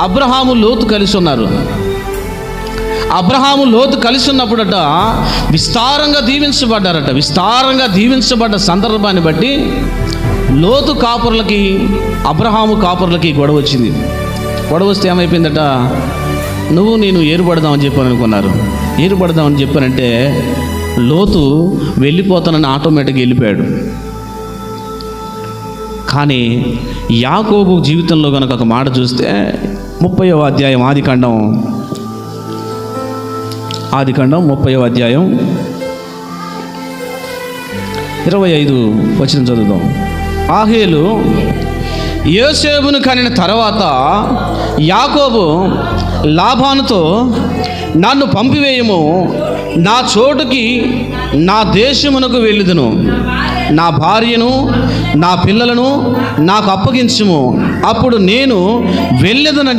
అబ్రహాము లోతు కలిసి ఉన్నారు. అబ్రహాము లోతు కలిసి ఉన్నప్పుడట విస్తారంగా దీవించబడ్డారట. విస్తారంగా దీవించబడ్డ సందర్భాన్ని బట్టి లోతు కాపురులకి అబ్రహాము కాపురులకి గొడవ వచ్చింది. గొడవ వస్తే ఏమైపోయిందట? నువ్వు నేను ఏరుపడదామని చెప్పాను అనుకున్నారు. ఏరుపడదామని చెప్పానంటే లోతు వెళ్ళిపోతానని ఆటోమేటిక్గా వెళ్ళిపోయాడు. కానీ యాకోబు జీవితంలో కనుక ఒక మాట చూస్తే ముప్పయో అధ్యాయం ఆదికాండం ఆదికాండం ముప్పయో అధ్యాయం ఇరవై ఐదు వచ్చిన చదువుదాం. ఆహేలు యోసేపును కనిన తర్వాత యాకోబు లాభానుతో నన్ను పంపివేయము. నా చోటుకి నా దేశమునకు వెళ్ళుదును. నా భార్యను నా పిల్లలను నాకు అప్పగించుము. అప్పుడు నేను వెళ్ళదనని